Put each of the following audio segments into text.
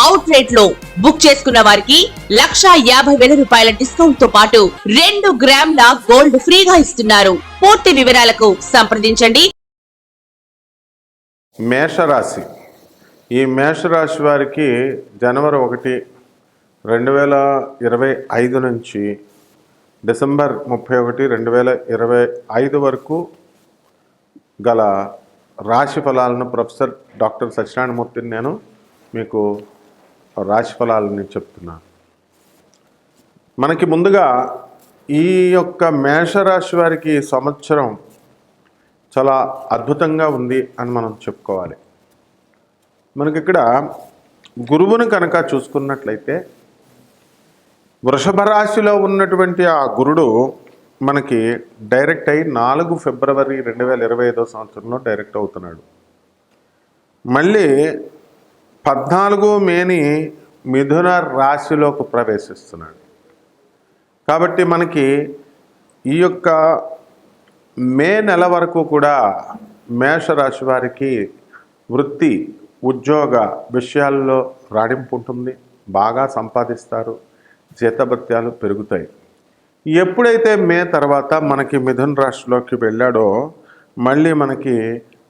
Out రేట్లో book చేసుకున్న వారికి లక్షా యాభై వేల రూపాయల డిస్కౌంట్తో పాటు రెండు గ్రాముల గోల్డ్ ఫ్రీగా ఇస్తున్నారు. పూర్తి వివరాలకు సంప్రదించండి. మేషరాశి. ఈ మేషరాశి వారికి జనవరి ఒకటి రెండు వేల ఇరవై ఐదు నుంచి డిసెంబర్ ముప్పై ఒకటి రెండు వేల ఇరవై ఐదు వరకు గల రాశి ఫలాలను ప్రొఫెసర్ డాక్టర్ సత్యనారాయణమూర్తిని నేను మీకు రాశి ఫలాలని చెప్తున్నాను మనకి ముందుగా ఈ యొక్క మేషరాశి వారికి సంవత్సరం చాలా అద్భుతంగా ఉంది అని మనం చెప్పుకోవాలి. మనకి ఇక్కడ కనుక చూసుకున్నట్లయితే వృషభ రాశిలో ఉన్నటువంటి ఆ గురుడు మనకి డైరెక్ట్ అయి నాలుగు ఫిబ్రవరి రెండు వేల ఇరవై ఐదో సంవత్సరంలో డైరెక్ట్ అవుతున్నాడు. మళ్ళీ పద్నాలుగు మేని మిథున రాశిలోకి ప్రవేశిస్తున్నాడు. కాబట్టి మనకి ఈ యొక్క మే నెల వరకు కూడా మేషరాశి వారికి వృత్తి ఉద్యోగ విషయాల్లో రాణింపు ఉంటుంది. బాగా సంపాదిస్తారు. జీతభత్యాలు పెరుగుతాయి. ఎప్పుడైతే మే తర్వాత మనకి మిథున్ రాశిలోకి వెళ్ళాడో మళ్ళీ మనకి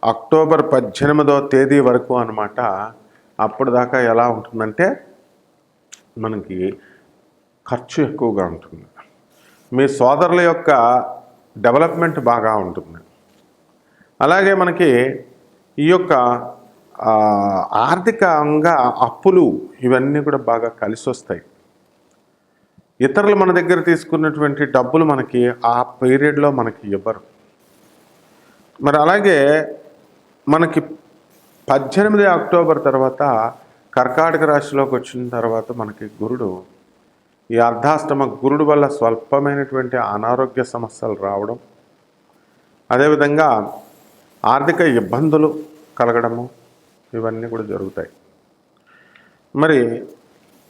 అక్టోబర్ పద్దెనిమిదో తేదీ వరకు అనమాట అప్పుడు దాకా ఎలా ఉంటుందంటే మనకి ఖర్చు ఎక్కువగా ఉంటుంది. మీ సోదరుల యొక్క డెవలప్మెంట్ బాగా ఉంటుంది. అలాగే మనకి ఈ యొక్క ఆర్థికంగా అప్పులు ఇవన్నీ కూడా బాగా కలిసి వస్తాయి. ఇతరులు మన దగ్గర తీసుకున్నటువంటి డబ్బులు మనకి ఆ పీరియడ్లో మనకి ఇవ్వరు. మరి అలాగే మనకి పద్దెనిమిది అక్టోబర్ తర్వాత కర్కాటక రాశిలోకి వచ్చిన తర్వాత మనకి గురుడు ఈ అర్ధాష్టమ గురుడు వల్ల స్వల్పమైనటువంటి అనారోగ్య సమస్యలు రావడం అదేవిధంగా ఆర్థిక ఇబ్బందులు కలగడము ఇవన్నీ కూడా జరుగుతాయి. మరి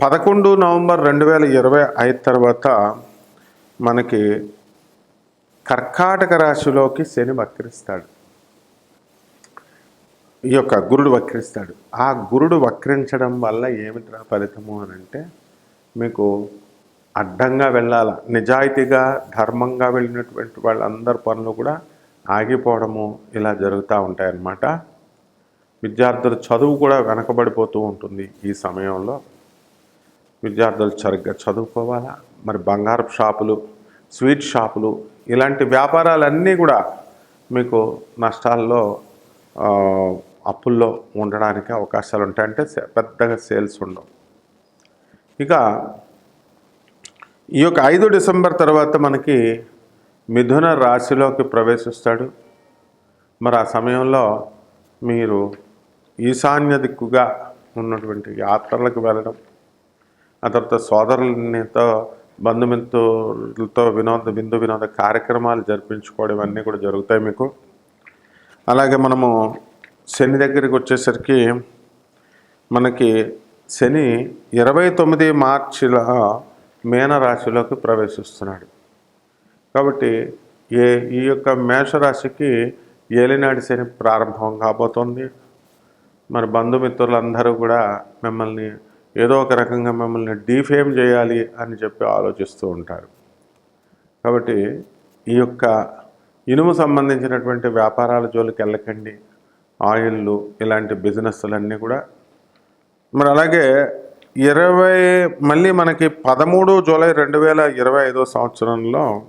పదకొండు నవంబర్ రెండు వేల ఇరవై ఐదు తర్వాత మనకి కర్కాటక రాశిలోకి శని వక్రిస్తాడు. ఈ యొక్క గురుడు వక్రిస్తాడు. ఆ గురుడు వక్రించడం వల్ల ఏమిట్రా ఫలితము అని అంటే మీకు అడ్డంగా వెళ్ళాల. నిజాయితీగా ధర్మంగా వెళ్ళినటువంటి వాళ్ళందరి పనులు కూడా ఆగిపోవడము ఇలా జరుగుతూ ఉంటాయన్నమాట. విద్యార్థుల చదువు కూడా వెనకబడిపోతూ ఉంటుంది ఈ సమయంలో. విద్యార్థులు సరిగ్గా చదువుకోవాలా? మరి బంగారపు షాపులు స్వీట్ షాపులు ఇలాంటి వ్యాపారాలన్నీ కూడా మీకు నష్టాల్లో అప్పుల్లో ఉండడానికి అవకాశాలు ఉంటాయి. అంటే పెద్దగా సేల్స్ ఉండవు. ఇక ఈ యొక్క ఐదు డిసెంబర్ తర్వాత మనకి మిథున రాశిలోకి ప్రవేశిస్తాడు. మరి ఆ సమయంలో మీరు ఈశాన్య దిక్కుగా ఉన్నటువంటి యాత్రలకు వెళ్ళడం ఆ తర్వాత సోదరులతో బంధుమిత్రులతో వినోద బిందు వినోద కార్యక్రమాలు జరిపించుకోవడం ఇవన్నీ కూడా జరుగుతాయి మీకు. అలాగే మనము శని దగ్గరికి వచ్చేసరికి మనకి శని ఇరవై తొమ్మిది మార్చిలో మీనరాశిలోకి ప్రవేశిస్తున్నాడు. కాబట్టి ఏ ఈ యొక్క మేషరాశికి ఏలినాటి శని ప్రారంభం కాబోతోంది. మరి బంధుమిత్రులందరూ కూడా మిమ్మల్ని ఏదో ఒక రకంగా మిమ్మల్ని డీఫేమ్ చేయాలి అని చెప్పి ఆలోచిస్తూ ఉంటారు. కాబట్టి ఈ యొక్క ఇనుము సంబంధించినటువంటి వ్యాపారాల జోలికి వెళ్ళకండి. ఆయిల్లు ఇలాంటి బిజినెస్లన్నీ కూడా. మరి అలాగే ఇరవై మళ్ళీ మనకి పదమూడు జూలై రెండు వేల ఇరవై ఐదో సంవత్సరంలో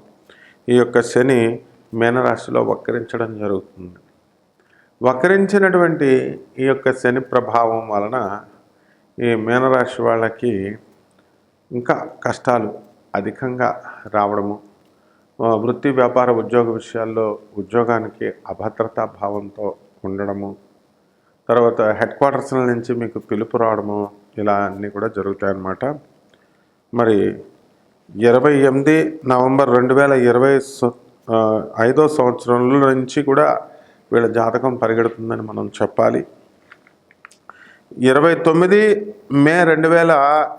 ఈ యొక్క శని మీనరాశిలో వక్రించడం జరుగుతుంది. వక్రించినటువంటి ఈ యొక్క శని ప్రభావం వలన ఈ మీనరాశి వాళ్ళకి ఇంకా కష్టాలు అధికంగా రావడము వృత్తి వ్యాపార ఉద్యోగ విషయాల్లో ఉద్యోగానికి అభద్రతా భావంతో ఉండడము. తర్వాత హెడ్ క్వార్టర్స్ నుంచి మీకు పిలుపు రావడము ఇలా అన్నీ కూడా జరుగుతాయి అన్నమాట మరి ఇరవై ఎనిమిది నవంబర్ రెండు వేల ఇరవై ఐదో సంవత్సరంలో నుంచి కూడా వీళ్ళ జాతకం పరిగెడుతుందని మనం చెప్పాలి. ఇరవై తొమ్మిది మే రెండు వేల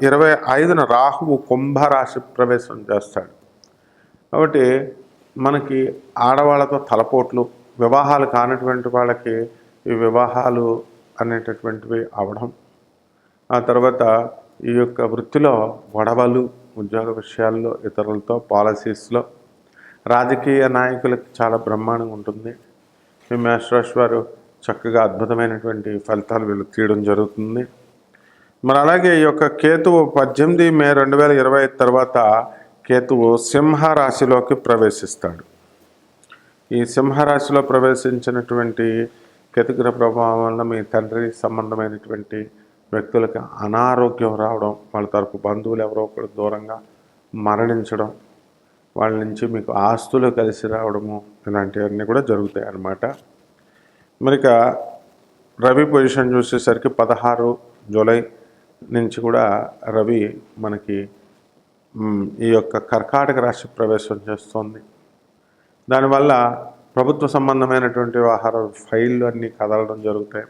ఇరవై ఐదున రాహువు కుంభరాశి ప్రవేశం చేస్తాడు. కాబట్టి మనకి ఆడవాళ్ళతో తలపోట్లు వివాహాలు కానటువంటి వాళ్ళకి ఈ వివాహాలు అనేటటువంటివి అవడం. ఆ తర్వాత ఈ యొక్క వృత్తిలో గొడవలు ఉద్యోగ విషయాల్లో ఇతరులతో పాలసీస్లో రాజకీయ నాయకులకు చాలా బ్రహ్మాండంగా ఉంటుంది. ఈ మేషరాశి వారు చక్కగా అద్భుతమైనటువంటి ఫలితాలు వీళ్ళు తీయడం జరుగుతుంది. మరి అలాగే ఈ యొక్క కేతువు పద్దెనిమిది మే రెండు వేల ఇరవై తర్వాత కేతువు సింహ రాశిలోకి ప్రవేశిస్తాడు. ఈ సింహరాశిలో ప్రవేశించినటువంటి కేతుగ్రహ ప్రభావం వల్ల మీ తండ్రి సంబంధమైనటువంటి వ్యక్తులకు అనారోగ్యం రావడం వాళ్ళ తరపు బంధువులు ఎవరో ఒకరు దూరంగా మరణించడం వాళ్ళ నుంచి మీకు ఆస్తులు కలిసి రావడము ఇలాంటివన్నీ కూడా జరుగుతాయి అన్నమాట. మరి రవి పొజిషన్ చూసేసరికి పదహారు జూలై నుంచి కూడా రవి మనకి ఈ యొక్క కర్కాటక రాశి ప్రవేశం చేస్తోంది. దానివల్ల ప్రభుత్వ సంబంధమైనటువంటి వ్యవహార ఫైళ్ళు అన్నీ కదలడం జరుగుతాయి.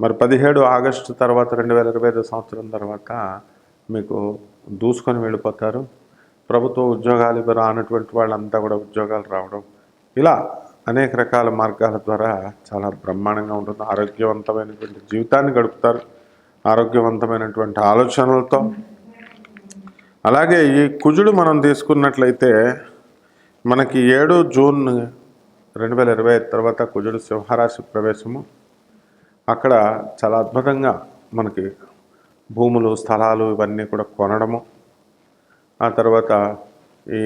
మరి పదిహేడు ఆగస్టు తర్వాత రెండు వేల ఇరవై ఐదు సంవత్సరం తర్వాత మీకు దూసుకొని వెళ్ళిపోతారు. ప్రభుత్వ ఉద్యోగాలు ఇవి రానటువంటి వాళ్ళంతా కూడా ఉద్యోగాలు రావడం ఇలా అనేక రకాల మార్గాల ద్వారా చాలా బ్రహ్మాండంగా ఉంటుంది. ఆరోగ్యవంతమైనటువంటి జీవితాన్ని గడుపుతారు. ఆరోగ్యవంతమైనటువంటి ఆలోచనలతో. అలాగే ఈ కుజుడు మనం తీసుకున్నట్లయితే మనకి ఏడు జూన్ రెండు వేల ఇరవై ఐదు తర్వాత కుజుడు సింహరాశి ప్రవేశము. అక్కడ చాలా అద్భుతంగా మనకి భూములు స్థలాలు ఇవన్నీ కూడా కొనడము. ఆ తర్వాత ఈ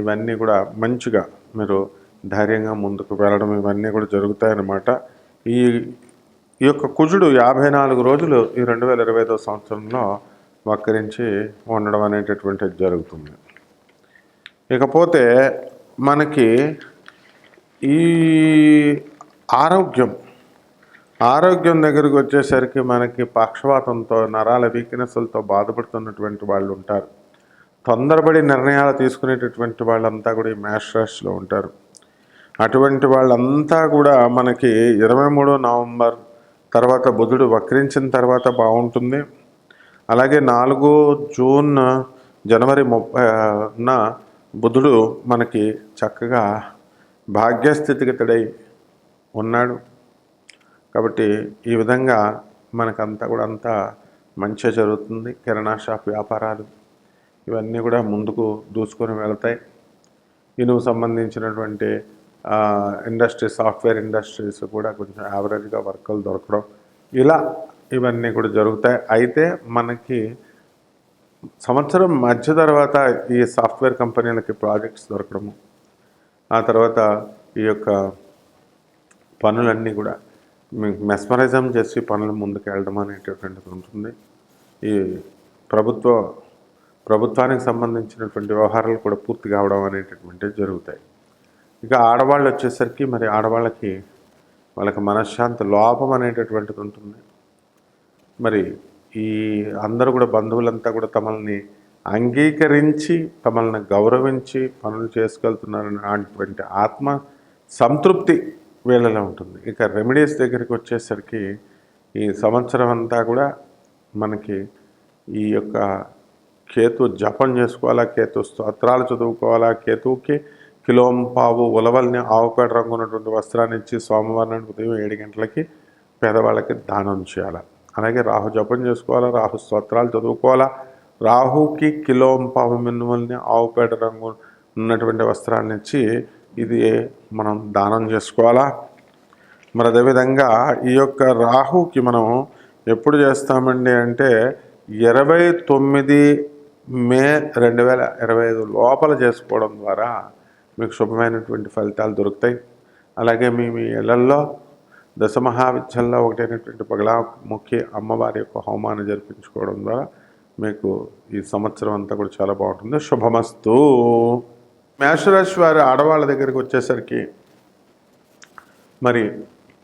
ఇవన్నీ కూడా మంచిగా మీరు ధైర్యంగా ముందుకు వెళ్ళడం ఇవన్నీ కూడా జరుగుతాయన్నమాట. ఈ ఈ యొక్క కుజుడు యాభై నాలుగు రోజులు ఈ రెండు వేల ఇరవై ఐదో సంవత్సరంలో వక్రించి ఉండడం అనేటటువంటిది జరుగుతుంది. ఇకపోతే మనకి ఈ ఆరోగ్యం ఆరోగ్యం దగ్గరికి వచ్చేసరికి మనకి పక్షవాతంతో నరాల వీక్నెస్లతో బాధపడుతున్నటువంటి వాళ్ళు ఉంటారు. తొందరపడి నిర్ణయాలు తీసుకునేటటువంటి వాళ్ళంతా కూడా ఈ మ్యాష్ ఉంటారు. అటువంటి వాళ్ళంతా కూడా మనకి ఇరవై మూడో నవంబర్ తర్వాత బుధుడు వక్రించిన తర్వాత బాగుంటుంది. అలాగే నాలుగు జూన్ జనవరి ముప్పైన బుధుడు మనకి చక్కగా భాగ్యస్థితిగతుడై ఉన్నాడు. కాబట్టి ఈ విధంగా మనకంతా కూడా అంతా మంచిగా జరుగుతుంది. కిరాణా షాప్ వ్యాపారాలు ఇవన్నీ కూడా ముందుకు దూసుకొని వెళతాయి. ఇనుము సంబంధించినటువంటి ఇండస్ట్రీ సాఫ్ట్వేర్ ఇండస్ట్రీస్ కూడా కొంచెం యావరేజ్గా వర్కులు దొరకడం. ఇలా ఇవన్నీ కూడా జరుగుతాయి. అయితే మనకి సంవత్సరం మధ్య తర్వాత ఈ సాఫ్ట్వేర్ కంపెనీలకి ప్రాజెక్ట్స్ దొరకడము ఆ తర్వాత ఈ యొక్క పనులన్నీ కూడా మీకు మెస్మరైజం చేసి పనులు ముందుకు వెళ్ళడం అనేటటువంటిది ఉంటుంది. ఈ ప్రభుత్వ ప్రభుత్వానికి సంబంధించినటువంటి వ్యవహారాలు కూడా పూర్తి కావడం అనేటటువంటివి జరుగుతాయి. ఇక ఆడవాళ్ళు వచ్చేసరికి మరి ఆడవాళ్ళకి వాళ్ళకి మనశ్శాంతి లోపం అనేటటువంటిది ఉంటుంది. మరి ఈ అందరూ కూడా బంధువులంతా కూడా తమల్ని అంగీకరించి తమల్ని గౌరవించి పనులు చేసుకెళ్తున్నారనేటువంటి ఆత్మ సంతృప్తి వీళ్ళలో ఉంటుంది. ఇక రెమెడీస్ దగ్గరికి వచ్చేసరికి ఈ సంవత్సరం అంతా కూడా మనకి ఈ యొక్క కేతు జపం చేసుకోవాలా కేతు స్తోత్రాలు చదువుకోవాలా కేతువుకి కిలోం పావు ఉలవల్ని ఆవుపేట రంగు ఉన్నటువంటి వస్త్రాన్ని ఇచ్చి సోమవారం ఉదయం ఏడు గంటలకి పేదవాళ్ళకి దానం చేయాలి. అలాగే రాహు జపం చేసుకోవాలా రాహు స్తోత్రాలు చదువుకోవాలా రాహుకి కిలోం మినుమల్ని ఆవుపేట రంగు ఉన్నటువంటి వస్త్రాన్ని ఇచ్చి ఇది మనం దానం చేసుకోవాలా. మరి అదేవిధంగా ఈ యొక్క రాహుకి మనం ఎప్పుడు చేస్తామండి అంటే ఇరవై తొమ్మిది మే రెండు వేల ఇరవై ఐదు లోపల చేసుకోవడం ద్వారా మీకు శుభమైనటువంటి ఫలితాలు దొరుకుతాయి. అలాగే మీ మీ ఇళ్ళల్లో దశమహావిద్యల్లో ఒకటైనటువంటి పగలాముఖి అమ్మవారి యొక్క హోమాన్ని జరిపించుకోవడం ద్వారా మీకు ఈ సంవత్సరం అంతా కూడా చాలా బాగుంటుంది. శుభమస్తు. మేషరాశి వారి ఆడవాళ్ళ దగ్గరికి వచ్చేసరికి మరి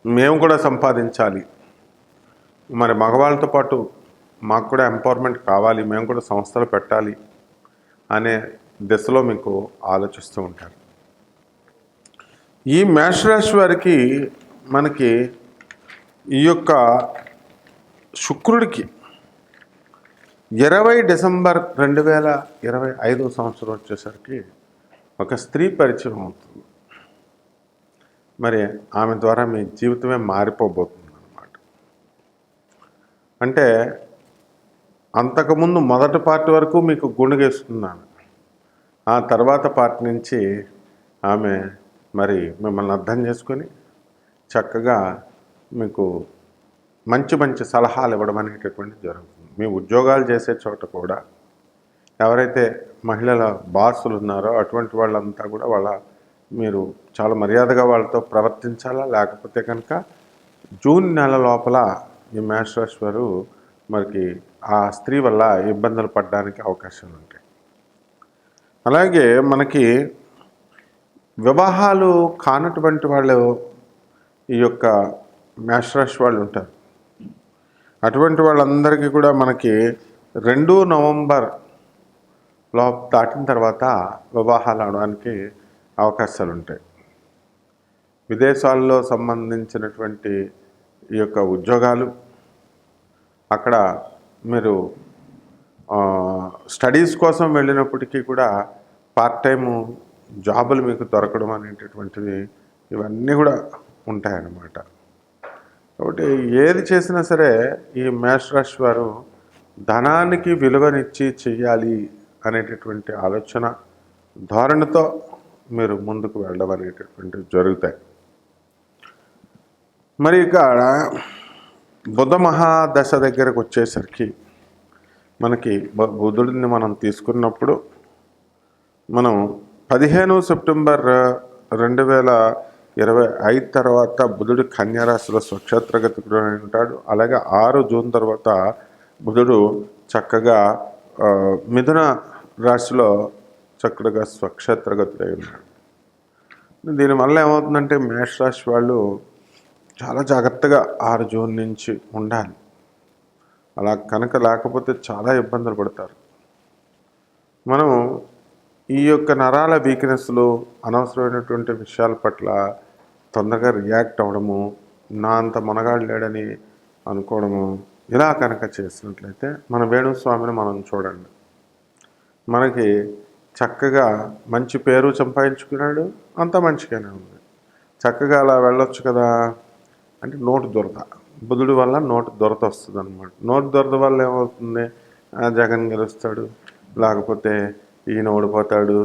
మేము కూడా సంపాదించాలి. మరి మగవాళ్ళతో పాటు మాకు కూడా ఎంపవర్మెంట్ కావాలి మేము కూడా సంస్థలు పెట్టాలి అనే దిశలో మీకు ఆలోచిస్తూ ఉంటారు. ఈ మేషరాశి వారికి మనకి ఈ యొక్క శుక్రుడికి ఇరవై డిసెంబర్ రెండు వేల ఇరవై ఐదో సంవత్సరం వచ్చేసరికి ఒక స్త్రీ పరిచయం అవుతుంది. మరి ఆమె ద్వారా మీ జీవితమే మారిపోబోతుంది అనమాట అంటే అంతకుముందు మొదటి పార్ట్ వరకు మీకు గుణగేస్తున్నాను ఆ తర్వాత పార్ట్ నుంచి ఆమె మరి మిమ్మల్ని అర్థం చేసుకొని చక్కగా మీకు మంచి మంచి సలహాలు ఇవ్వడం అనేటటువంటిది జరుగుతుంది. మీ ఉద్యోగాలు చేసే చోట కూడా ఎవరైతే మహిళల బాసులు ఉన్నారో అటువంటి వాళ్ళంతా కూడా వాళ్ళ మీరు చాలా మర్యాదగా వాళ్ళతో ప్రవర్తించాలా? లేకపోతే కనుక జూన్ నెల లోపల ఈ మేషరాశి మనకి ఆ స్త్రీ వల్ల ఇబ్బందులు పడడానికి అవకాశాలు ఉంటాయి. అలాగే మనకి వివాహాలు కానటువంటి వాళ్ళు ఈ యొక్క మేషరాశి వాళ్ళు ఉంటారు. అటువంటి వాళ్ళందరికీ కూడా మనకి రెండు నవంబర్లో దాటిన తర్వాత వివాహాలు అవడానికి అవకాశాలు ఉంటాయి. విదేశాల్లో సంబంధించినటువంటి ఈ యొక్క ఉద్యోగాలు అక్కడ మీరు స్టడీస్ కోసం వెళ్ళినప్పటికీ కూడా పార్ట్ టైము జాబులు మీకు దొరకడం అనేటటువంటిది ఇవన్నీ కూడా ఉంటాయన్నమాట. కాబట్టి ఏది చేసినా సరే ఈ మేషరాశి వారు ధనానికి విలువనిచ్చి చెయ్యాలి అనేటటువంటి ఆలోచన ధోరణితో మీరు ముందుకు వెళ్ళడం అనేటటువంటివి జరుగుతాయి. మరి ఇక్కడ బుధ మహాదశ దగ్గరకు వచ్చేసరికి మనకి బుధుడిని మనం తీసుకున్నప్పుడు మనం పదిహేను సెప్టెంబర్ రెండు వేల ఇరవై ఐదు తర్వాత బుధుడు కన్యారాశిలో స్వక్షేత్రగతిలో ఉంటాడు. అలాగే ఆరు జూన్ తర్వాత బుధుడు చక్కగా మిథున రాశిలో చక్కగా స్వక్షేత్రగతులై ఉన్నాడు దీనివల్ల ఏమవుతుందంటే మేషరాశి వాళ్ళు చాలా జాగ్రత్తగా ఆరు జూన్ నుంచి ఉండాలి. అలా కనుక లేకపోతే చాలా ఇబ్బందులు పడతారు. మనం ఈ యొక్క నరాల వీక్నెస్లు అనవసరమైనటువంటి విషయాల పట్ల తొందరగా రియాక్ట్ అవ్వడము నా అంత మునగాడు లేడని అనుకోవడము ఇలా కనుక చేసినట్లయితే మన వేణుస్వామిని మనం చూడండి. మనకి చక్కగా మంచి పేరు సంపాదించుకున్నాడు అంత మంచిగానే ఉంది. చక్కగా అలా వెళ్ళొచ్చు కదా అంటే నోటు దొరద. బుధుడి వల్ల నోటు దొరద వస్తుంది అనమాట నోటు దొరద వల్ల ఏమవుతుంది? ఆ, జగన్ గెలుస్తాడు లేకపోతే ఈయన ఓడిపోతాడు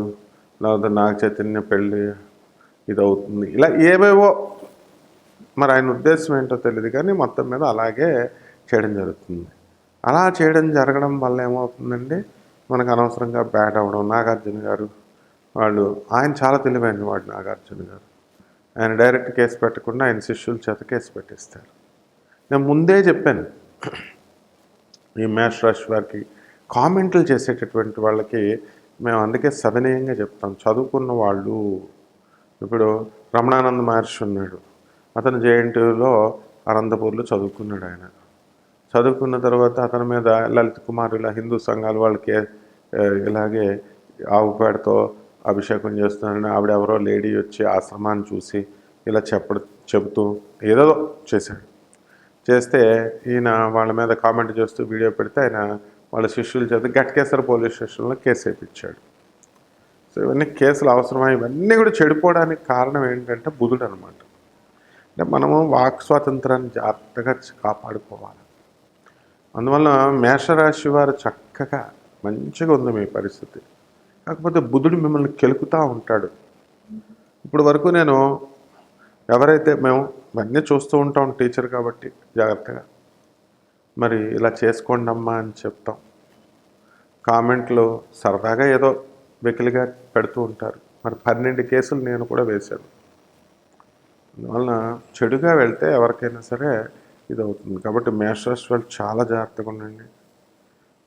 లేకపోతే నాగ చైతన్య పెళ్ళి ఇది అవుతుంది ఇలా ఏవేవో మరి ఆయన ఉద్దేశం ఏంటో తెలియదు కానీ మొత్తం మీద అలాగే చేయడం జరుగుతుంది. అలా చేయడం జరగడం వల్ల ఏమవుతుందండి? మనకు అనవసరంగా బ్యాట్ అవ్వడం. నాగార్జున గారు వాళ్ళు ఆయన చాలా తెలివైన వాడు నాగార్జున గారు. ఆయన డైరెక్ట్ కేసు పెట్టకుండా ఆయన శిష్యుల చేత కేసు పెట్టిస్తారు. నేను ముందే చెప్పాను ఈ మేష్ రాశి వారికి కామెంట్లు చేసేటటువంటి వాళ్ళకి మేము అందుకే సవినయంగా చెప్తాం. చదువుకున్న వాళ్ళు ఇప్పుడు రమణానంద మహర్షి ఉన్నాడు. అతను జేఎన్టీయూలో అనంతపూర్లో చదువుకున్నాడు ఆయన. చదువుకున్న తర్వాత అతని మీద లలిత్ కుమార్ ఇలా హిందూ సంఘాలు వాళ్ళకి ఇలాగే ఆవు పేడతో అభిషేకం చేస్తున్నారని ఆవిడ ఎవరో లేడీ వచ్చి ఆశ్రమాన్ని చూసి ఇలా చెప్ప చెబుతూ ఏదో చేశాడు. చేస్తే ఈయన వాళ్ళ మీద కామెంట్ చేస్తూ వీడియో పెడితే ఆయన వాళ్ళ శిష్యుల చేత గట్కేసర్ పోలీస్ స్టేషన్లో కేసు వేయించాడు సో ఇవన్నీ కేసులు అవసరమా? ఇవన్నీ కూడా చెడిపోవడానికి కారణం ఏంటంటే బుధుడు అనమాట అంటే మనము వాక్ స్వాతంత్రాన్ని జాగ్రత్తగా కాపాడుకోవాలి. అందువల్ల మేషరాశి వారు చక్కగా మంచిగా ఉంది మీ పరిస్థితి. కాకపోతే బుధుడు మిమ్మల్ని కెలుకుతూ ఉంటాడు. ఇప్పుడు వరకు నేను ఎవరైతే మేము ఇవన్నీ చూస్తూ ఉంటాం టీచర్ కాబట్టి జాగ్రత్తగా. మరి ఇలా చేసుకోండి అమ్మా అని చెప్తాం. కామెంట్లు సరదాగా ఏదో వెకిలిగా పెడుతూ ఉంటారు. మరి పన్నెండు కేసులు నేను కూడా వేశాను. అందువలన చెడుగా వెళ్తే ఎవరికైనా సరే ఇది అవుతుంది కాబట్టి మేషరాశి వాళ్ళు చాలా జాగ్రత్తగా ఉండండి.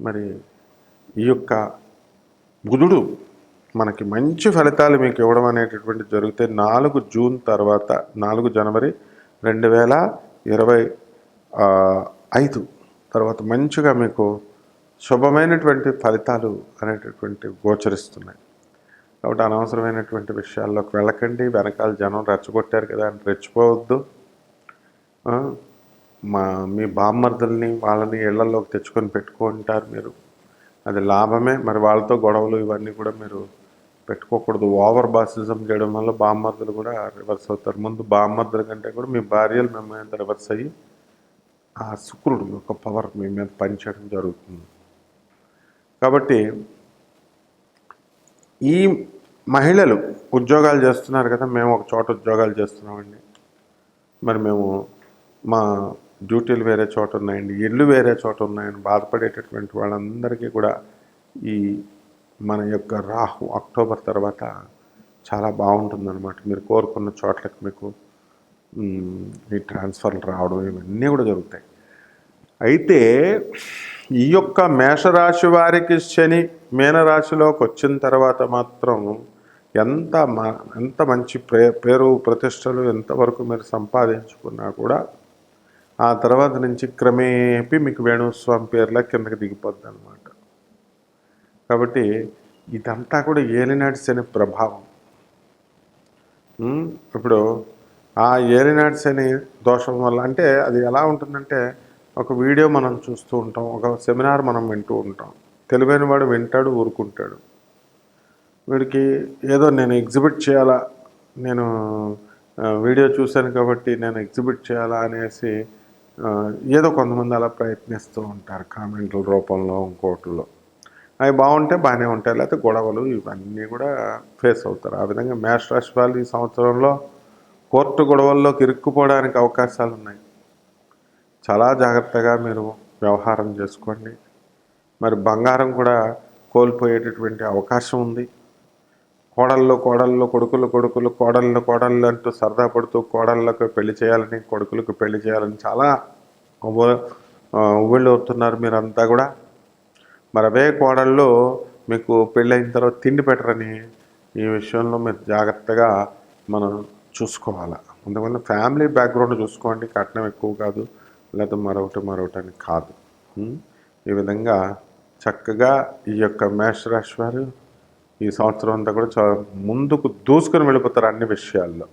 మరి ఈ యొక్క బుధుడు మనకి మంచి ఫలితాలు మీకు ఇవ్వడం అనేటటువంటి జరిగితే నాలుగు జూన్ తర్వాత నాలుగు జనవరి రెండు వేల ఇరవై ఐదు తర్వాత మంచిగా మీకు శుభమైనటువంటి ఫలితాలు అనేటటువంటి గోచరిస్తున్నాయి. కాబట్టి అనవసరమైనటువంటి విషయాల్లోకి వెళ్ళకండి. వెనకాల జనం రెచ్చగొట్టారు కదా అని రెచ్చిపోవద్దు మా మీ బామ్మర్దుల్ని వాళ్ళని ఇళ్ళలోకి తెచ్చుకొని పెట్టుకుంటారు మీరు. అది లాభమే. మరి వాళ్ళతో గొడవలు ఇవన్నీ కూడా మీరు పెట్టుకోకూడదు. ఓవర్ బాసిజం చేయడం వల్ల బామ్మర్దులు కూడా రివర్స్ అవుతారు. ముందు బామ్మర్దుల కంటే కూడా మీ భార్యలు మిమ్మల్ని రివర్స్ అయ్యి ఆ శుక్రుడు యొక్క పవర్ మీ మీద పనిచేయడం జరుగుతుంది. కాబట్టి ఈ మహిళలు ఉద్యోగాలు చేస్తున్నారు కదా మేము ఒక చోట ఉద్యోగాలు చేస్తున్నామండి. మరి మేము మా డ్యూటీలు వేరే చోట ఉన్నాయండి ఇల్లు వేరే చోట ఉన్నాయని బాధపడేటటువంటి వాళ్ళందరికీ కూడా ఈ మన యొక్క రాహు అక్టోబర్ తర్వాత చాలా బాగుంటుందన్నమాట. మీరు కోరుకున్న చోట్లకి మీకు ఈ ట్రాన్స్ఫర్లు రావడం ఇవన్నీ కూడా జరుగుతాయి. అయితే ఈ యొక్క మేషరాశి వారికి శని మీనరాశిలోకి వచ్చిన తర్వాత మాత్రం ఎంత మ- ఎంత మంచి ప్రే పేరు ప్రతిష్టలు ఎంతవరకు మీరు సంపాదించుకున్నా కూడా ఆ తర్వాత నుంచి క్రమేపీ మీకు వేణుస్వామి పేర్ల కిందకి దిగిపోద్ది అనమాట కాబట్టి ఇదంతా కూడా ఏలినాటి శని ప్రభావం. ఇప్పుడు ఆ ఏలినాటి శని దోషం వల్ల అంటే అది ఎలా ఉంటుందంటే ఒక వీడియో మనం చూస్తూ ఉంటాం ఒక సెమినార్ మనం వింటూ ఉంటాం. తెలివైన వాడు వింటాడు ఊరుకుంటాడు. వీడికి ఏదో నేను ఎగ్జిబిట్ చేయాలా నేను వీడియో చూశాను కాబట్టి నేను ఎగ్జిబిట్ చేయాలా అనేసి ఏదో కొంతమంది అలా ప్రయత్నిస్తూ ఉంటారు కామెంట్ల రూపంలో ఇంకోటిలో. అవి బాగుంటే బాగానే ఉంటాయి లేకపోతే గొడవలు ఇవన్నీ కూడా ఫేస్ అవుతారు. ఆ విధంగా మేష రాశి వాళ్ళు ఈ సంవత్సరంలో కోర్టు గొడవల్లోకి ఇరుక్కుపోవడానికి అవకాశాలు ఉన్నాయి చాలా జాగ్రత్తగా మీరు వ్యవహారం చేసుకోండి. మరి బంగారం కూడా కోల్పోయేటటువంటి అవకాశం ఉంది. కోడళ్ళు కోడళ్ళు కొడుకులు కొడుకులు కోడళ్ళు కోడళ్ళు అంటూ సరదా పడుతూ కోడళ్ళకు పెళ్ళి చేయాలని కొడుకులకు పెళ్ళి చేయాలని చాలా ఉవ్వ- అవుతున్నారు మీరంతా కూడా. మరి అవే కోడళ్ళు మీకు పెళ్ళైన తర్వాత తిండి పెట్టరని ఈ విషయంలో మీరు జాగ్రత్తగా మనం చూసుకోవాలి. అందువల్ల ఫ్యామిలీ బ్యాక్గ్రౌండ్ చూసుకోండి. కట్నం ఎక్కువ కాదు. లేదా మరొకటి మరొకటి అని కాదు ఈ విధంగా చక్కగా ఈ యొక్క మేషరాశి వారు ఈ సంవత్సరం అంతా కూడా చాలా ముందుకు దూసుకొని వెళ్ళిపోతారు అన్ని విషయాల్లో.